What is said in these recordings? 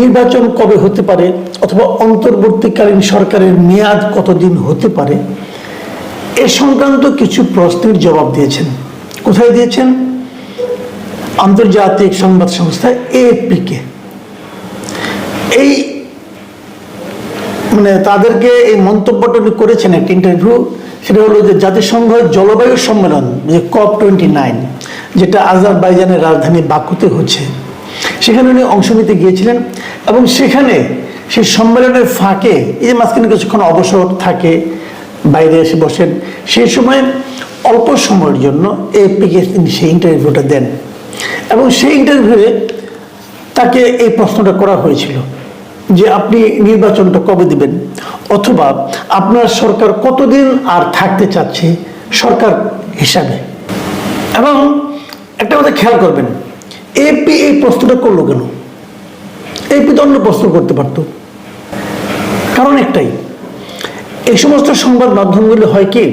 নির্বাচন কবে হতে পারে অথবা অন্তর্বর্তীকালীন সরকারের মেয়াদ কতদিন হতে পারে? এ সংক্রান্ত কিছু প্রশ্নের জবাব দিয়েছেন। কোথায় দিয়েছেন? আন্তর্জাতিক সংবাদ সংস্থা এএফপিকে এই মানে তাদেরকে এই মন্তব্যটা করেছেন একটা ইন্টারভিউ, সেটা হলো যে জাতিসংঘ জলবায়ু সম্মেলন, যে কপ টোয়েন্টি নাইন যেটা আজারবাইজানের রাজধানী বাকুতে হচ্ছে। সেখানে উনি অংশ নিতে গিয়েছিলেন এবং সেখানে সেই সম্মেলনের ফাঁকে এই যে মাঝখানে কিছুক্ষণ অবসর থাকে, বাইরে এসে বসেন, সেই সময় অল্প সময়ের জন্য এপিকে তিনি সেই ইন্টারভিউটা দেন এবং সেই ইন্টারভিউয়ে তাকে এই প্রশ্নটা করা হয়েছিল যে আপনি নির্বাচনটা কবে দিবেন? অথবা আপনার সরকার কতদিন আর থাকতে চাচ্ছে সরকার হিসাবে? এবং একটা কথা খেয়াল করবেন এপি এই প্রশ্নটা করল কেন? এপি তো অন্য প্রশ্ন করতে পারতো। কারণ একটাই, এই সমস্ত সংবাদ মাধ্যমগুলি হয় কি?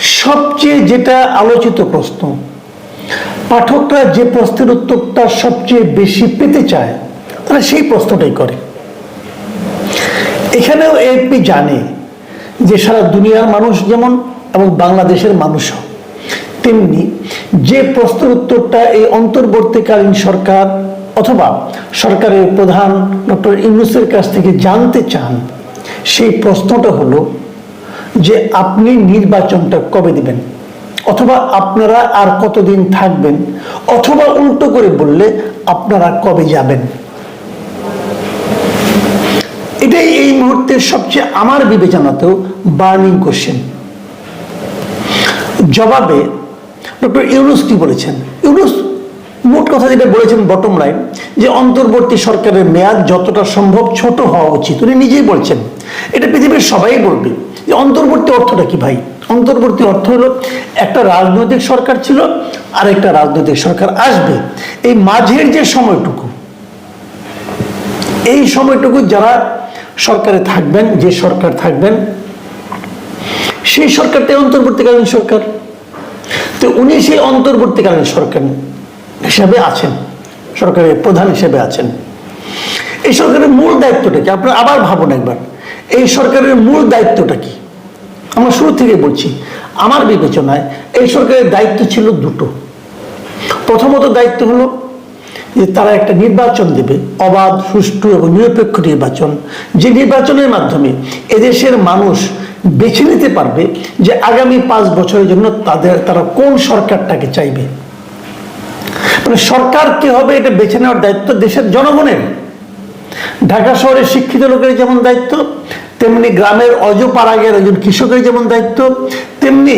সবচেয়ে যেটা আলোচিত প্রশ্ন, পাঠকরা যে প্রশ্নের উত্তরটা সবচেয়ে বেশি পেতে চায়, তারা সেই প্রশ্নটাই করে। এখানেও এপি জানে যে সারা দুনিয়ার মানুষ যেমন এবং বাংলাদেশের মানুষও। তেমনি যে প্রশ্নের উত্তরটা এই অন্তর্বর্তীকালীন সরকার অথবা সরকারের প্রধান ডক্টর ইউনুসের কাছ থেকে জানতে চান, সেই প্রশ্নটা হলো যে আপনি নির্বাচনটা কবে দিবেন? অথবা আপনারা আর কতদিন থাকবেন? অথবা উল্টো করে বললে আপনারা কবে যাবেন? এটাই এই মুহূর্তে সবচেয়ে আমার বিবেচনাতেও বার্নিং কোশ্চেন। জবাবে ডক্টর ইউনুস কি বলেছেন? ইউনুস মোট কথা যেটা বলেছেন বটম লাইন যে অন্তর্বর্তী সরকারের মেয়াদ যতটা সম্ভব ছোট হওয়া উচিত। উনি নিজেই বলছেন। এটা পৃথিবীর সবাই বলবে যে অন্তর্বর্তী অর্থটা কি ভাই? অন্তর্বর্তী অর্থ হলো একটা রাজনৈতিক সরকার ছিল, আর একটা রাজনৈতিক সরকার আসবে। এই মাঝের যে সময়টুকু, এই সময়টুকু যারা সরকারে থাকবেন, যে সরকার থাকবেন, সেই সরকারটাই অন্তর্বর্তীকালীন সরকার। তো উনি সেই অন্তর্বর্তীকালীন সরকার হিসাবে আছেন, সরকারের প্রধান হিসেবে আছেন। এই সরকারের মূল দায়িত্বটা কি? আপনারা আবার ভাবুন একবার, এই সরকারের মূল দায়িত্বটা কি? আমরা শুরু থেকে বলছি, আমার বিবেচনায় এই সরকারের দায়িত্ব ছিল দুটো। প্রথমত দায়িত্ব হলো যে তারা একটা নির্বাচন দেবে, অবাধ, সুষ্ঠু এবং নিরপেক্ষ নির্বাচন। যে নির্বাচনের মাধ্যমে এদেশের মানুষ বেছে নিতে পারবে যে আগামী পাঁচ বছরের জন্য তাদের, তারা কোন সরকারটাকে চাইবে। মানে সরকার কে হবে এটা বেছে নেওয়ার দায়িত্ব দেশের জনগণের। ঢাকা শহরের শিক্ষিত লোকের যেমন দায়িত্ব, তেমনি গ্রামের অজপাড়াগের একজন কৃষকের যেমন দায়িত্ব, তেমনি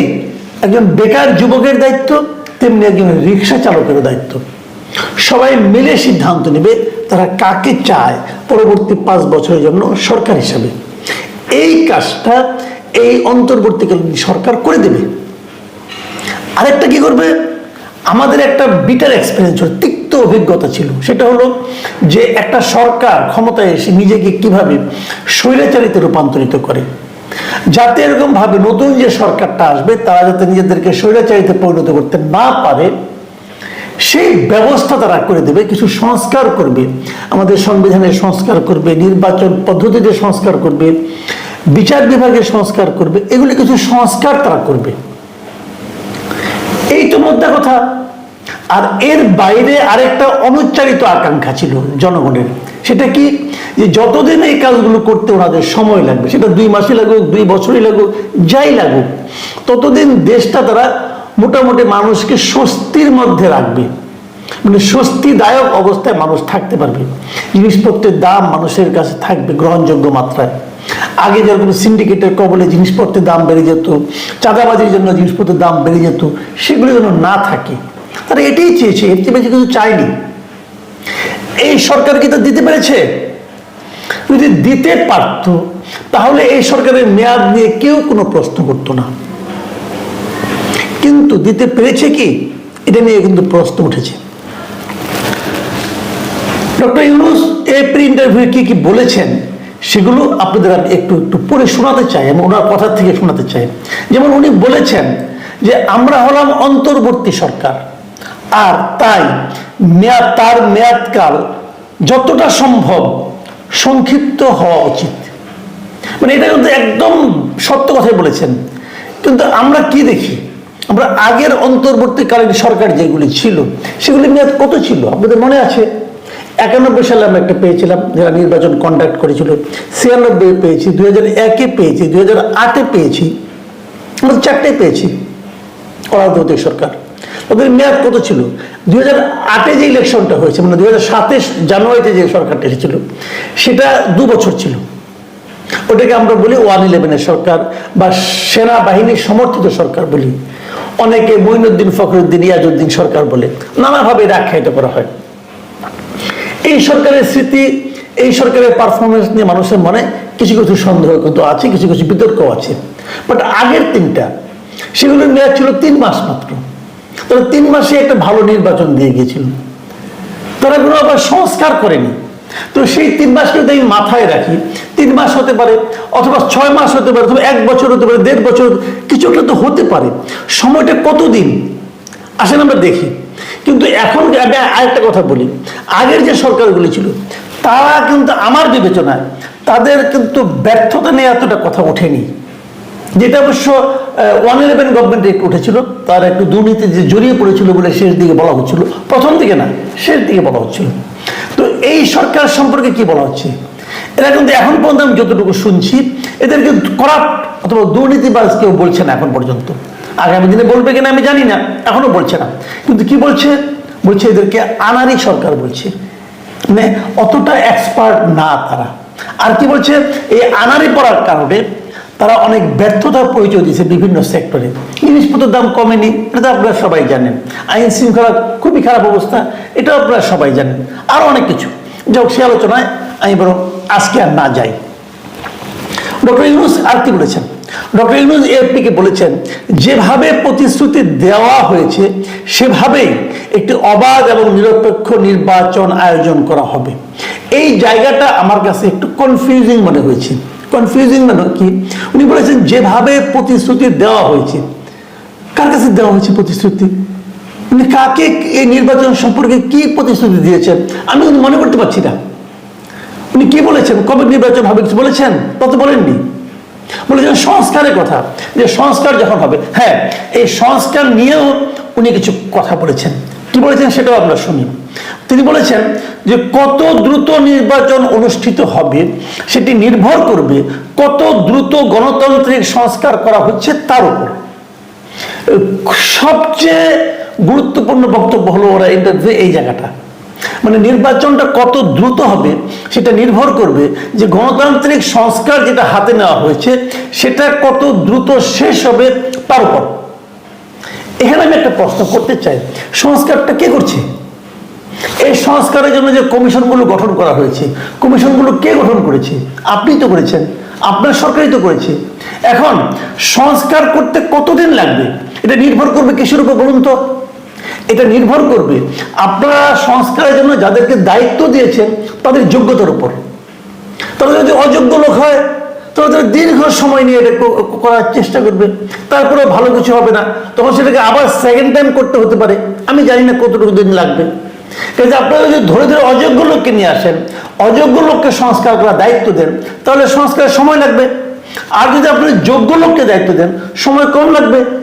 একজন বেকার যুবকের দায়িত্ব, তেমনি একজন রিক্সা চালকের দায়িত্ব। সবাই মিলে সিদ্ধান্ত নেবে তারা কাকে চায় পরবর্তী পাঁচ বছরের জন্য সরকার হিসাবে। এই কাজটা এই অন্তর্বর্তীকালীন সরকার করে দেবে। আরেকটা কি করবে? আমাদের একটা বিটার এক্সপিরিয়েন্স হল তিক্ত অভিজ্ঞতা ছিল। সেটা হলো যে একটা সরকার ক্ষমতায় এসে নিজেকে কীভাবে স্বৈরাচারিতে রূপান্তরিত করে। যাতে এরকমভাবে নতুন যে সরকারটা আসবে, তারা যাতে নিজেদেরকে স্বৈরাচারিতে পরিণত করতে না পারে, সেই ব্যবস্থা তারা করে দেবে, কিছু সংস্কার করবে। আমাদের সংবিধানের সংস্কার করবে, নির্বাচন পদ্ধতিতে সংস্কার করবে। বিচার বিভাগের সংস্কার করবে, এগুলি কিছু সংস্কার তারা করবে। এই তো মোদ্দা কথা। আর এর বাইরে আরেকটা অনুচ্চারিত আকাঙ্ক্ষা ছিল জনগণের। সেটা কি? যে যতদিন এই কাজগুলো করতে ওনাদের সময় লাগবে, সেটা দুই মাসই লাগুক, দুই বছরই লাগুক, যাই লাগুক, ততদিন দেশটা তারা মোটামুটি মানুষকে স্বস্তির মধ্যে রাখবে। মানে স্বস্তিদায়ক অবস্থায় মানুষ থাকতে পারবে। জিনিসপত্রের দাম মানুষের কাছে থাকবে, গ্রহণযোগ্য মাত্রায়। আগে যেরকম সিন্ডিকেটের কবলে জিনিসপত্রের দাম বেড়ে যেত, চাঁদাবাজির জন্য জিনিসপত্রের দাম বেড়ে যেত, সেগুলো যেন না থাকে। তারা এটাই চেয়েছে, এর চেয়ে বেশি কিছু চায়নি। এই সরকার কি তা দিতে পেরেছে? যদি দিতে পারত, তাহলে এই সরকারের মেয়াদ নিয়ে কেউ কোনো প্রশ্ন করতো না। কিন্তু দিতে পেরেছে কি? এটা নিয়ে কিন্তু প্রশ্ন উঠেছে। ডক্টর ইউনুস এই প্রি ইন্টারভিউ কি কি বলেছেন? সেগুলো আপনাদের আমি একটু একটু পড়ে শোনাতে চাই এবং ওনার কথা থেকে শোনাতে চাই। যেমন উনি বলেছেন যে, আমরা হলাম অন্তর্বর্তী সরকার। আর তাই মেয়াদ, তার মেয়াদকাল যতটা সম্ভব সংক্ষিপ্ত হওয়া উচিত। মানে এটা কিন্তু একদম সত্য কথাই বলেছেন। কিন্তু আমরা কি দেখি? আমরা আগের অন্তর্বর্তীকালীন সরকার যেগুলি ছিল সেগুলি মেয়াদ কত ছিল? আপনাদের মনে আছে? একানব্বই সালে আমরা একটা পেয়েছিলাম, যারা নির্বাচন কন্ডাক্ট করেছিল। ছিয়ানব্বই পেয়েছি, দুই হাজার একে পেয়েছি, দুই হাজার আটে পেয়েছি, আমরা চারটে পেয়েছি অরাজনৈতিক সরকার। ওদের মেয়াদ কত ছিল? দুই হাজার আটে যে ইলেকশনটা হয়েছে মানে দুই হাজার সাতে জানুয়ারিতে যে সরকারটা এসেছিল, সেটা দু বছর ছিল। ওটাকে আমরা বলি ওয়ান ইলেভেনের সরকার বা সেনাবাহিনী সমর্থিত সরকার বলি। অনেকে মঈনুদ্দিন ফখরুদ্দিন, ইয়াজউদ্দিন সরকার বলে। নানাভাবে এটা করা হয়। এই সরকারের স্মৃতি, এই সরকারের পারফরমেন্স নিয়ে মানুষের মনে কিছু কিছু সন্দেহ কিন্তু আছে, কিছু কিছু বিতর্ক আছে। বাট আগের তিনটা সেগুলোর মেয়াদ ছিল তিন মাস মাত্র। তারা তিন মাসে একটা ভালো নির্বাচন দিয়ে গিয়েছিল। তারা কোনো আবার সংস্কার করেনি। তো সেই তিন মাসকে যদি আমি মাথায় রাখি, তিন মাস হতে পারে অথবা ছয় মাস হতে পারে, অথবা এক বছর হতে পারে, দেড় বছর, কিছু একটা তো হতে পারে। সময়টা কতদিন? আসেন আমরা দেখি। কিন্তু এখন আমি আরেকটা কথা বলি, আগের যে সরকারগুলি ছিল, তারা কিন্তু আমার বিবেচনায় তাদের কিন্তু ব্যর্থতা নিয়ে এতটা কথা ওঠেনি। যেটা অবশ্য ওয়ান ইলেভেন গভর্নমেন্ট একটু উঠেছিল, তার একটু দুর্নীতি যে জড়িয়ে পড়েছিল বলে শেষ দিকে বলা হচ্ছিল, প্রথম দিকে না, শেষ দিকে বলা হচ্ছিল। তো এই সরকার সম্পর্কে কি বলা হচ্ছে? এরা কিন্তু এখন পর্যন্ত আমি যতটুকু শুনছি, এদেরকে করাপ্ট অথবা দুর্নীতিবাজ কেউ বলছে না এখন পর্যন্ত। আগামী দিনে বলবে কিনা আমি জানি না, এখনও বলছে না। কিন্তু কি বলছে? বলছে এদেরকে আনারি সরকার বলছে। মানে অতটা এক্সপার্ট না তারা। আর কি বলছে? এই আনারি পড়ার কারণে তারা অনেক ব্যর্থতার পরিচয় দিয়েছে বিভিন্ন সেক্টরে জিনিসপত্রের দাম কমেনি, এটা আপনারা সবাই জানেন। আইন শৃঙ্খলা খুবই খারাপ অবস্থা এটাও আপনারা সবাই জানেন। আরও অনেক কিছু। যাই সে আলোচনায় আমি বরং আজকে আর না যাই। ডক্টর ইউনুস আর কি বলেছেন? ডক্টর ইউনুস এএফপিকে বলেছেন, যেভাবে প্রতিশ্রুতি দেওয়া হয়েছে সেভাবেই একটি অবাধ এবং নিরপেক্ষ নির্বাচন আয়োজন করা হবে। এই জায়গাটা আমার কাছে একটু কনফিউজিং মনে হয়েছে। কনফিউজিং মানে কি? উনি বলেছেন, যেভাবে প্রতিশ্রুতি দেওয়া হয়েছে, কার কাছে দেওয়া হয়েছে প্রতিশ্রুতি? উনি কাকে এই নির্বাচন সম্পর্কে কি প্রতিশ্রুতি দিয়েছেন? আমি কিন্তু মনে করতে পারছি না। উনি কি বলেছেন? কবে নির্বাচন হবে কিছু বলেছেন? তত বলেননি। বলেছেন সংস্কারের কথা, যে সংস্কার যখন হবে হ্যাঁ এই সংস্কার নিয়েও উনি কিছু কথা বলেছেন। কি বলেছেন সেটাও আমরা শুনি। তিনি বলেছেন যে কত দ্রুত নির্বাচন অনুষ্ঠিত হবে, সেটি নির্ভর করবে কত দ্রুত গণতান্ত্রিক সংস্কার করা হচ্ছে তার উপর। সবচেয়ে গুরুত্বপূর্ণ বক্তব্য হলো ওরা ইন্টারভিউ এই জায়গাটা। মানে নির্বাচনটা কত দ্রুত হবে সেটা নির্ভর করবে যে গণতান্ত্রিক সংস্কার যেটা হাতে নেওয়া হয়েছে, সেটা কত দ্রুত শেষ হবে তার উপর। এখানে আমি একটা প্রশ্ন করতে চাই, সংস্কারটা কে করছে? এই সংস্কারের জন্য যে কমিশনগুলো গঠন করা হয়েছে, কমিশনগুলো কে গঠন করেছে? আপনি তো করেছেন, আপনার সরকারই তো করেছে। এখন সংস্কার করতে কতদিন লাগবে? এটা নির্ভর করবে কিসের উপর বলুন তো। এটা নির্ভর করবে আপনারা সংস্কারের জন্য যাদেরকে দায়িত্ব দিয়েছেন তাদের যোগ্যতার উপর। তারা যদি অযোগ্য লোক হয় তাহলে তারা দীর্ঘ সময় নিয়ে এটা করার চেষ্টা করবে। তারপরে ভালো কিছু হবে না। তখন সেটাকে আবার সেকেন্ড টাইম করতে হতে পারে। আমি জানি না কতটুকু দিন লাগবে। কিন্তু আপনারা যদি ধরে ধরে অযোগ্য লোককে নিয়ে আসেন, অযোগ্য লোককে সংস্কার করার দায়িত্ব দেন, তাহলে সংস্কারের সময় লাগবে। আর যদি আপনি যোগ্য লোককে দায়িত্ব দেন, সময় কম লাগবে।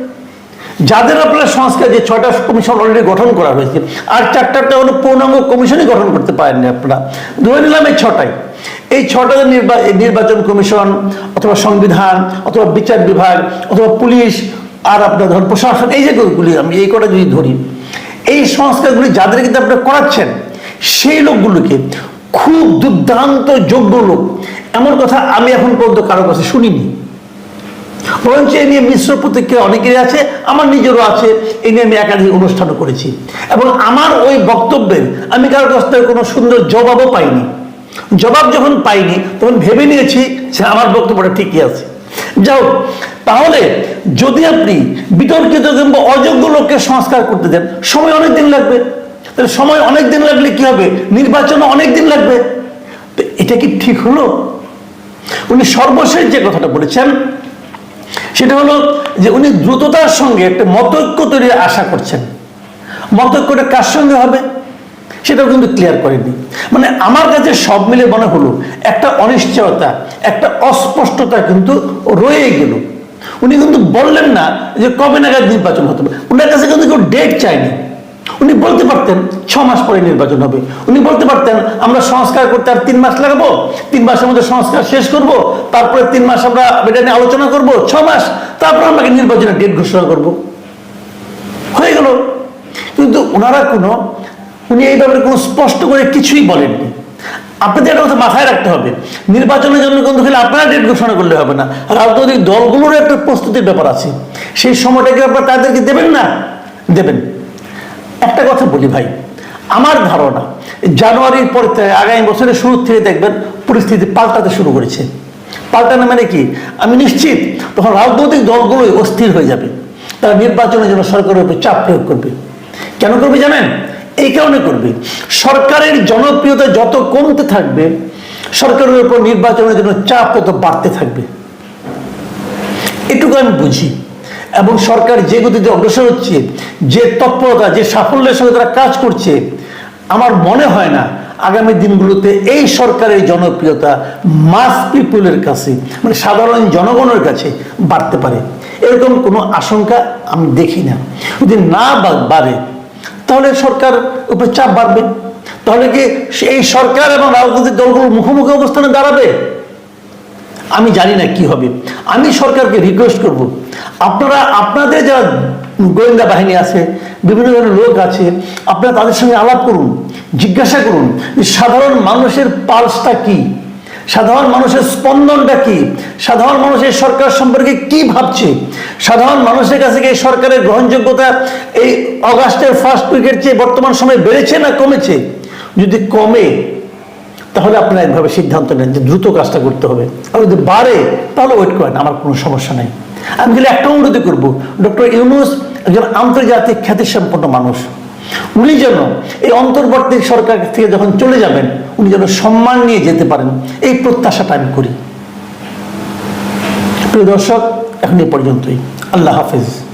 যাদের আপনারা সংস্কার যে ছয়টা কমিশন অলরেডি গঠন করা হয়েছে, আর চারটাটা হলো পূর্ণাঙ্গ কমিশনই গঠন করতে পারেননি আপনারা। ধরে নিলাম এই ছটাই। এই ছটা নির্বাচন কমিশন অথবা সংবিধান অথবা বিচার বিভাগ অথবা পুলিশ আর আপনার ধরুন প্রশাসন, এই যেগুলি আমি, এই কটা যদি ধরি, এই সংস্কারগুলি যাদের কিন্তু আপনারা করাচ্ছেন, সেই লোকগুলোকে খুব দুর্দান্ত যোগ্য লোক। এমন কথা আমি এখন পর্যন্ত কারও কাছে শুনিনি। বরঞ্চ এ নিয়ে মিশ্র প্রতিক্রিয়া অনেকেরই আছে, আমার নিজেরও আছে, এই নিয়ে আমি একাধিক অনুষ্ঠানও করেছি। এবং আমার ওই বক্তব্যের আমি কারোর কাছ থেকে কোনো সুন্দর জবাবও পাইনি। জবাব যখন পাইনি, তখন ভেবে নিয়েছি যে আমার বক্তব্যটা ঠিকই আছে। যাও, তাহলে যদি আপনি বিতর্কিত কিংবা অযোগ্য লোককে সংস্কার করতে দেন, সময় অনেক দিন লাগবে। তাহলে সময় অনেক দিন লাগলে কি হবে? নির্বাচনও অনেক দিন লাগবে। তো এটা কি ঠিক হলো? উনি সর্বশেষ যে কথাটা বলেছেন সেটা হলো যে উনি দ্রুততার সঙ্গে একটা মতৈক্য তৈরি আশা করছেন। মতৈক্যটা কার সঙ্গে হবে? সেটাও কিন্তু ক্লিয়ার করেনি। মানে আমার কাছে সব মিলে মনে হলো, একটা অনিশ্চয়তা, একটা অস্পষ্টতা কিন্তু রয়ে গেল। উনি কিন্তু বললেন না যে কবে নাগাদ নির্বাচন হতে হবে ওনার কাছে কিন্তু কেউ ডেট চায়নি। উনি বলতে পারতেন ছ মাস পরে নির্বাচন হবে। উনি বলতে পারতেন, আমরা সংস্কার করতে আর তিন মাস লাগাবো, তিন মাসের মধ্যে সংস্কার শেষ করব, তারপরে তিন মাস আমরা এটা নিয়ে আলোচনা করব, ছ মাস, তারপর আমরা নির্বাচনের ডেট ঘোষণা করব। হয়ে গেল। কিন্তু ওনারা কোনো, উনি এই ব্যাপারে কোনো স্পষ্ট করে কিছুই বলেননি। আপনাদের একটা কথা মাথায় রাখতে হবে, নির্বাচনের জন্য কিন্তু খালি আপনারা ডেট ঘোষণা করলে হবে না। রাজনৈতিক দলগুলোরও একটা প্রস্তুতির ব্যাপার আছে। সেই সময়টাকে আপনার তাদেরকে দেবেন না? দেবেন। একটা কথা বলি ভাই, আমার ধারণা জানুয়ারির পর আগামী বছরের শুরু থেকে দেখবেন পরিস্থিতি পাল্টাতে শুরু করেছে। পাল্টানো মানে কি? আমি নিশ্চিত তখন রাজনৈতিক দলগুলোই অস্থির হয়ে যাবে। তারা নির্বাচনের জন্য সরকারের উপর চাপ প্রয়োগ করবে। কেন করবে জানেন? এই কারণে করবে। সরকারের জনপ্রিয়তা যত কমতে থাকবে, সরকারের উপর নির্বাচনের জন্য চাপ তত বাড়তে থাকবে। এটুকু আমি বুঝি। এবং সরকার যে গতিতে অগ্রসর হচ্ছে, যে তৎপরতা, যে সাফল্যের সঙ্গে তারা কাজ করছে, আমার মনে হয় না আগামী দিনগুলোতে এই সরকারের জনপ্রিয়তা মাস পিপুলের কাছে মানে সাধারণ জনগণের কাছে বাড়তে পারে। এরকম কোনো আশঙ্কা আমি দেখি না। যদি না বাড়ে, তাহলে সরকার উপর চাপ বাড়বে। তাহলে কি এই সরকার এবং রাজনৈতিক দলগুলোর মুখোমুখি অবস্থানে দাঁড়াবে? আমি জানি না কি হবে। আমি সরকারকে রিকোয়েস্ট করব। আপনারা, আপনাদের যারা গোয়েন্দা বাহিনী আছে, বিভিন্ন ধরনের লোক আছে, আপনারা তাদের সঙ্গে আলাপ করুন, জিজ্ঞাসা করুন সাধারণ মানুষের পালসটা কি? সাধারণ মানুষের স্পন্দনটা কি? সাধারণ মানুষের সরকার সম্পর্কে কি ভাবছে? সাধারণ মানুষের কাছে এই সরকারের গ্রহণযোগ্যতা এই অগাস্টের ফার্স্ট উইকের চেয়ে বর্তমান সময়ে বেড়েছে না কমেছে? যদি কমে তাহলে আপনারা একভাবে সিদ্ধান্ত নেন যে দ্রুত কাজটা করতে হবে। আর যদি বাড়ে, তাহলে ওয়েট করেন, আমার কোনো সমস্যা নেই। আমি খালি একটা অনুরোধ করব, ডক্টর ইউনুস একজন আন্তর্জাতিক খ্যাতিসম্পন্ন মানুষ। উনি যেন এই অন্তর্বর্তী সরকার থেকে যখন চলে যাবেন, উনি যেন সম্মান নিয়ে যেতে পারেন, এই প্রত্যাশাটা আমি করি। প্রিয় দর্শক, এখন এই পর্যন্তই। আল্লাহ হাফেজ।